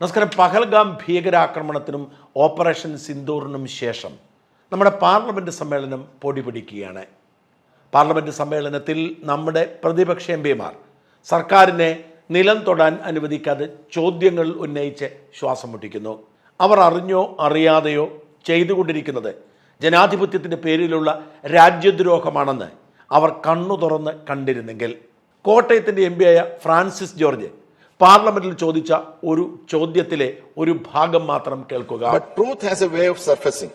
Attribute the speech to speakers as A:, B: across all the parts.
A: നമസ്കാരം. പഹൽഗാം ഭീകരാക്രമണത്തിനും ഓപ്പറേഷൻ സിന്ദൂറിനും ശേഷം നമ്മുടെ പാർലമെന്റ് സമ്മേളനം പൊടി പിടിക്കുകയാണ് പാർലമെന്റ് സമ്മേളനത്തിൽ നമ്മുടെ പ്രതിപക്ഷ എം പിമാർ സർക്കാരിനെ നിലം തൊടാൻ അനുവദിക്കാതെ ചോദ്യങ്ങൾ ഉന്നയിച്ച് ശ്വാസം മുട്ടിക്കുന്നു. അവർ അറിഞ്ഞോ അറിയാതെയോ ചെയ്തുകൊണ്ടിരിക്കുന്നത് ജനാധിപത്യത്തിന്റെ പേരിലുള്ള രാജ്യദ്രോഹമാണെന്ന് അവർ കണ്ണു തുറന്ന് കണ്ടിരുന്നെങ്കിൽ. കോട്ടയത്തിന്റെ എം പിയായ ഫ്രാൻസിസ് ജോർജ് പാർലമെന്റിൽ ചോദിച്ച ഒരു ചോദ്യത്തിലെ ഒരു ഭാഗം മാത്രം കേൾക്കുക
B: But truth has a way of surfacing.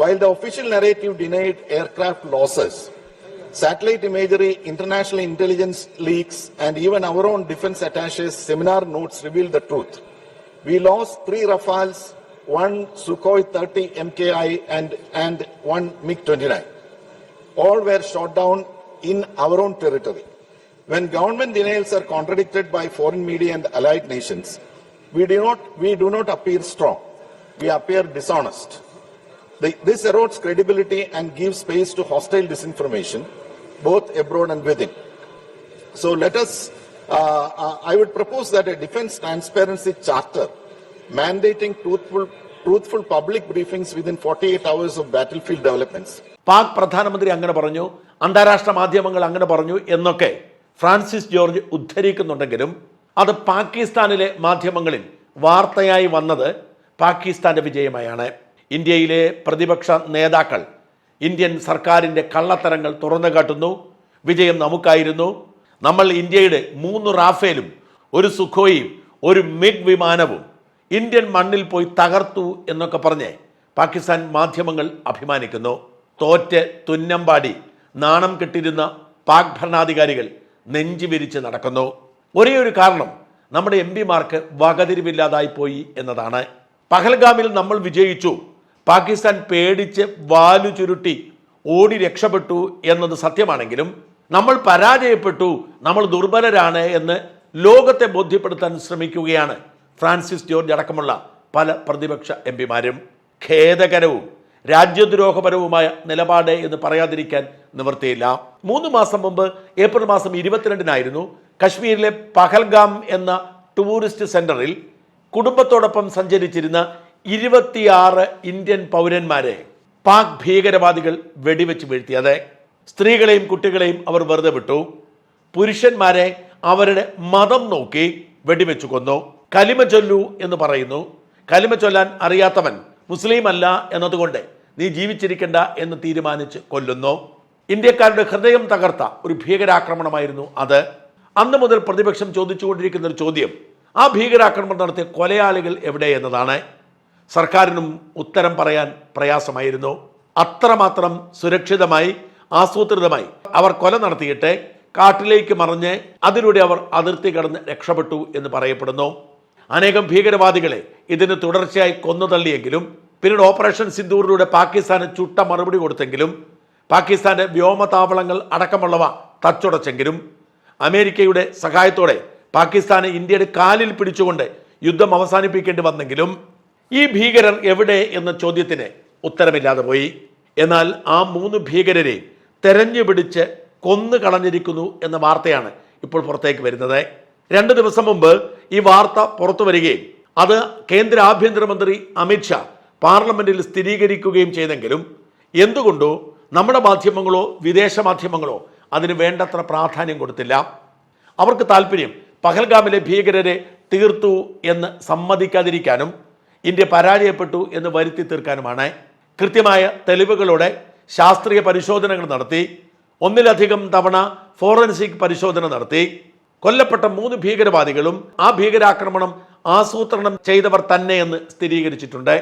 B: While the official narrative denied aircraft losses, satellite imagery, international intelligence leaks, and even our own defense attaches seminar notes reveal the truth. We lost three Rafales, one Sukhoi 30 MKI, and, and one MiG 29. All were shot down in our own territory. When government denials are contradicted by foreign media and allied nations, we do not, we do not appear strong. We appear dishonest. The, this erodes credibility and gives space to hostile disinformation, both abroad and within. So let us, uh, uh, I would propose that a defense transparency charter mandating truthful, truthful public briefings within 48 hours of battlefield developments
A: Pak പ്രധാനമന്ത്രി അങ്ങനെ പറഞ്ഞു അന്താരാഷ്ട്ര മാധ്യമങ്ങൾ അങ്ങനെ പറഞ്ഞു എന്നൊക്കെ Francis George ഉദ്ധരിക്കുന്നുണ്ടെങ്കിലും അത് പാകിസ്ഥാനിലെ മാധ്യമങ്ങളിൽ വാർത്തയായി വന്നത് പാകിസ്ഥാന്റെ വിജയമായാണ്. ഇന്ത്യയിലെ പ്രതിപക്ഷ നേതാക്കൾ ഇന്ത്യൻ സർക്കാരിന്റെ കള്ളത്തരങ്ങൾ തുറന്നു കാട്ടുന്നു. വിജയം നമുക്കായിരുന്നു. നമ്മൾ ഇന്ത്യയുടെ മൂന്ന് റാഫേലും ഒരു സുഖോയും ഒരു മിഗ് വിമാനവും ഇന്ത്യൻ മണ്ണിൽ പോയി തകർത്തു എന്നൊക്കെ പറഞ്ഞ് പാകിസ്ഥാൻ മാധ്യമങ്ങൾ അഭിമാനിക്കുന്നു. തോറ്റ് തുന്നമ്പാടി നാണം കെട്ടിരുന്ന പാക് ഭരണാധികാരികൾ നെഞ്ചു വിരിച്ച് നടക്കുന്നു. ഒരേ ഒരു കാരണം നമ്മുടെ എം പിമാർക്ക് വകതിരിവില്ലാതായി പോയി എന്നതാണ്. പഹൽഗാമിൽ നമ്മൾ വിജയിച്ചു. പാകിസ്ഥാൻ പേടിച്ച് വാലു ചുരുട്ടി ഓടി രക്ഷപ്പെട്ടു എന്നത് സത്യമാണെങ്കിലും നമ്മൾ പരാജയപ്പെട്ടു നമ്മൾ ദുർബലരാണ് എന്ന് ലോകത്തെ ബോധ്യപ്പെടുത്താൻ ശ്രമിക്കുകയാണ് ഫ്രാൻസിസ് ജോർജ് അടക്കമുള്ള പല പ്രതിപക്ഷ എം പിമാരും. ഖേദകരവും രാജ്യദ്രോഹപരവുമായ നിലപാട് എന്ന് പറയാതിരിക്കാൻ നിവർത്തിയില്ല മൂന്ന് മാസം മുമ്പ് ഏപ്രിൽ മാസം ഇരുപത്തിരണ്ടിനായിരുന്നു കശ്മീരിലെ പഹൽഗാം എന്ന ടൂറിസ്റ്റ് സെന്ററിൽ കുടുംബത്തോടൊപ്പം സഞ്ചരിച്ചിരുന്ന ഇരുപത്തിയാറ് ഇന്ത്യൻ പൗരന്മാരെ പാക് ഭീകരവാദികൾ വെടിവെച്ച് വീഴ്ത്തിയത്. സ്ത്രീകളെയും കുട്ടികളെയും അവർ വെറുതെ വിട്ടു. പുരുഷന്മാരെ അവരുടെ മതം നോക്കി വെടിവെച്ചു കൊന്നു. കലിമ ചൊല്ലു എന്ന് പറയുന്നു. കലിമ ചൊല്ലാൻ അറിയാത്തവൻ മുസ്ലിം അല്ല എന്നതുകൊണ്ട് നീ ജീവിച്ചിരിക്കണ്ട എന്ന് തീരുമാനിച്ച് കൊല്ലുന്നു. ഇന്ത്യക്കാരുടെ ഹൃദയം തകർത്ത ഒരു ഭീകരാക്രമണമായിരുന്നു അത്. അന്ന് മുതൽ പ്രതിപക്ഷം ചോദിച്ചുകൊണ്ടിരിക്കുന്ന ഒരു ചോദ്യം ആ ഭീകരാക്രമണം നടത്തിയ കൊലയാളികൾ എവിടെ എന്നതാണ്. സർക്കാരിനും ഉത്തരം പറയാൻ പ്രയാസമായിരുന്നു. അത്രമാത്രം സുരക്ഷിതമായി ആസൂത്രിതമായി അവർ കൊല നടത്തിയിട്ട് കാട്ടിലേക്ക് മറിഞ്ഞ് അതിലൂടെ അവർ അതിർത്തി കടന്ന് രക്ഷപ്പെട്ടു എന്ന് പറയപ്പെടുന്നു. അനേകം ഭീകരവാദികളെ ഇതിന് തുടർച്ചയായി കൊന്നു തള്ളിയെങ്കിലും പിന്നീട് ഓപ്പറേഷൻ സിന്ദൂറിലൂടെ പാകിസ്ഥാന് ചുട്ട മറുപടി കൊടുത്തെങ്കിലും പാകിസ്ഥാന്റെ വ്യോമതാവളങ്ങൾ അടക്കമുള്ളവ തച്ചുടച്ചെങ്കിലും അമേരിക്കയുടെ സഹായത്തോടെ പാകിസ്ഥാനെ ഇന്ത്യയുടെ കാലിൽ പിടിച്ചുകൊണ്ട് യുദ്ധം അവസാനിപ്പിക്കേണ്ടി വന്നെങ്കിലും ഈ ഭീകരർ എവിടെ എന്ന ചോദ്യത്തിന് ഉത്തരമില്ലാതെ പോയി. എന്നാൽ ആ മൂന്ന് ഭീകരരെ തെരഞ്ഞു പിടിച്ച് കൊന്നു കളഞ്ഞിരിക്കുന്നു എന്ന വാർത്തയാണ് ഇപ്പോൾ പുറത്തേക്ക് വരുന്നത്. രണ്ട് ദിവസം മുമ്പ് ഈ വാർത്ത പുറത്തു വരികയും അത് കേന്ദ്ര ആഭ്യന്തരമന്ത്രി അമിത്ഷാ പാർലമെന്റിൽ സ്ഥിരീകരിക്കുകയും ചെയ്തെങ്കിലും എന്തുകൊണ്ടോ നമ്മുടെ മാധ്യമങ്ങളോ വിദേശ മാധ്യമങ്ങളോ അതിന് വേണ്ടത്ര പ്രാധാന്യം കൊടുത്തില്ല. അവർക്ക് താല്പര്യം പഹൽഗാമിലെ ഭീകരരെ തീർത്തു എന്ന് സമ്മതിക്കാതിരിക്കാനും ഇന്ത്യ പരാജയപ്പെട്ടു എന്ന് വരുത്തി തീർക്കാനുമാണ്. കൃത്യമായ തെളിവുകളോടെ ശാസ്ത്രീയ പരിശോധനകൾ നടത്തി ഒന്നിലധികം തവണ ഫോറൻസിക് പരിശോധന നടത്തി. കൊല്ലപ്പെട്ട മൂന്ന് ഭീകരവാദികളും ആ ഭീകരാക്രമണം ആസൂത്രണം ചെയ്തവർ തന്നെയെന്ന് സ്ഥിരീകരിച്ചിട്ടുണ്ട്.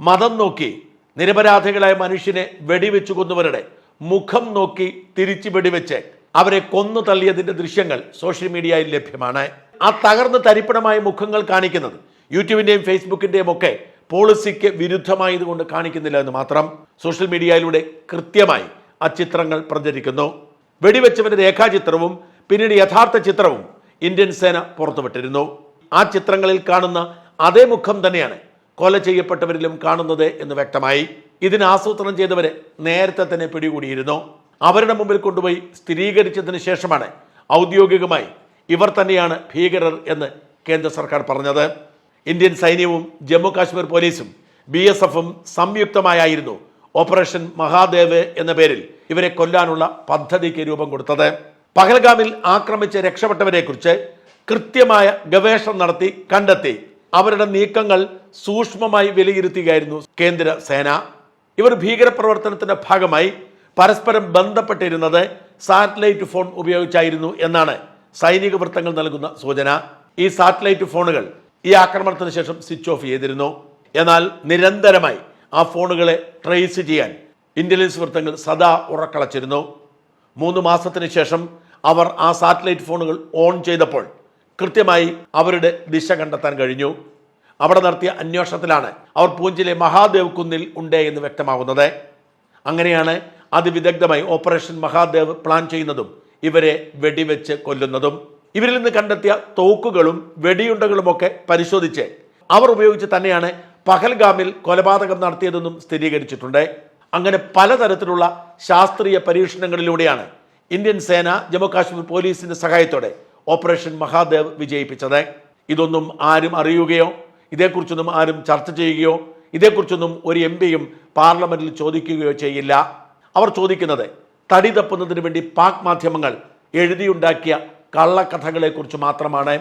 A: മതം നോക്കി നിരപരാധികളായ മനുഷ്യനെ വെടിവെച്ചു കൊന്നവരുടെ മുഖം നോക്കി തിരിച്ചു വെടിവെച്ച് അവരെ കൊന്നു തള്ളിയതിന്റെ ദൃശ്യങ്ങൾ സോഷ്യൽ മീഡിയയിൽ ലഭ്യമാണ്. ആ തകർന്ന് തരിപ്പണമായ മുഖങ്ങൾ കാണിക്കുന്നത് യൂട്യൂബിന്റെയും ഫേസ്ബുക്കിന്റെയും ഒക്കെ പോളിസിക്ക് വിരുദ്ധമായതുകൊണ്ട് കാണിക്കുന്നില്ല എന്ന് മാത്രം സോഷ്യൽ മീഡിയയിലൂടെ കൃത്യമായി ആ ചിത്രങ്ങൾ പ്രചരിക്കുന്നു. വെടിവെച്ചവന്റെ രേഖാചിത്രവും പിന്നീട് യഥാർത്ഥ ചിത്രവും ഇന്ത്യൻ സേന പുറത്തുവിട്ടിരുന്നു. ആ ചിത്രങ്ങളിൽ കാണുന്ന അതേ മുഖം തന്നെയാണ് കൊല ചെയ്യപ്പെട്ടവരിലും കാണുന്നത് എന്ന് വ്യക്തമായി ഇതിന് ആസൂത്രണം ചെയ്തവരെ നേരത്തെ തന്നെ പിടികൂടിയിരുന്നു. അവരുടെ മുമ്പിൽ കൊണ്ടുപോയി സ്ഥിരീകരിച്ചതിന് ശേഷമാണ് ഔദ്യോഗികമായി ഇവർ തന്നെയാണ് ഭീകരർ എന്ന് കേന്ദ്ര സർക്കാർ പറഞ്ഞത്. ഇന്ത്യൻ സൈന്യവും ജമ്മു കാശ്മീർ പോലീസും ബി എസ് എഫും സംയുക്തമായായിരുന്നു ഓപ്പറേഷൻ മഹാദേവ് എന്ന പേരിൽ ഇവരെ കൊല്ലാനുള്ള പദ്ധതിക്ക് രൂപം കൊടുത്തത്. പഹൽഗാമിൽ ആക്രമിച്ച് രക്ഷപ്പെട്ടവരെ കുറിച്ച് കൃത്യമായ ഗവേഷണം നടത്തി കണ്ടെത്തി അവരുടെ നീക്കങ്ങൾ സൂക്ഷ്മമായി വിലയിരുത്തുകയായിരുന്നു കേന്ദ്ര സേന. ഇവർ ഭീകരപ്രവർത്തനത്തിന്റെ ഭാഗമായി പരസ്പരം ബന്ധപ്പെട്ടിരുന്നത് സാറ്റലൈറ്റ് ഫോൺ ഉപയോഗിച്ചായിരുന്നു എന്നാണ് സൈനിക വൃത്തങ്ങൾ നൽകുന്ന സൂചന. ഈ സാറ്റലൈറ്റ് ഫോണുകൾ ഈ ആക്രമണത്തിന് ശേഷം സ്വിച്ച് ഓഫ് ചെയ്തിരുന്നു. എന്നാൽ നിരന്തരമായി ആ ഫോണുകളെ ട്രേസ് ചെയ്യാൻ ഇന്റലിജൻസ് വൃത്തങ്ങൾ സദാ ഉറക്കളച്ചിരുന്നു. മൂന്ന് മാസത്തിന് ശേഷം അവർ ആ സാറ്റലൈറ്റ് ഫോണുകൾ ഓൺ ചെയ്തപ്പോൾ കൃത്യമായി അവരുടെ ദിശ കണ്ടെത്താൻ കഴിഞ്ഞു. അവിടെ നടത്തിയ അന്വേഷണത്തിലാണ് അവർ പൂഞ്ചിലെ മഹാദേവ് കുന്നിൽ ഉണ്ട് എന്ന് വ്യക്തമാകുന്നത്. അങ്ങനെയാണ് അതിവിദഗ്ധമായി ഓപ്പറേഷൻ മഹാദേവ് പ്ലാൻ ചെയ്യുന്നതും ഇവരെ വെടിവെച്ച് കൊല്ലുന്നതും. ഇവരിൽ നിന്ന് കണ്ടെത്തിയ തോക്കുകളും വെടിയുണ്ടകളുമൊക്കെ പരിശോധിച്ച് അവർ ഉപയോഗിച്ച് തന്നെയാണ് പഹൽഗാമിൽ കൊലപാതകം നടത്തിയതെന്നും സ്ഥിരീകരിച്ചിട്ടുണ്ട്. അങ്ങനെ പലതരത്തിലുള്ള ശാസ്ത്രീയ പരീക്ഷണങ്ങളിലൂടെയാണ് ഇന്ത്യൻ സേന ജമ്മു കാശ്മീർ പോലീസിന്റെ സഹായത്തോടെ ഓപ്പറേഷൻ മഹാദേവ് വിജയിപ്പിച്ചത്. ഇതൊന്നും ആരും അറിയുകയോ ഇതേക്കുറിച്ചൊന്നും ആരും ചർച്ച ചെയ്യുകയോ ഇതേക്കുറിച്ചൊന്നും ഒരു എം പിയും പാർലമെന്റിൽ ചോദിക്കുകയോ ചെയ്യില്ല. അവർ ചോദിക്കുന്നത് തടി തപ്പുന്നതിന് വേണ്ടി പാക് മാധ്യമങ്ങൾ എഴുതിയുണ്ടാക്കിയ കള്ളക്കഥകളെക്കുറിച്ച് മാത്രമാണ്.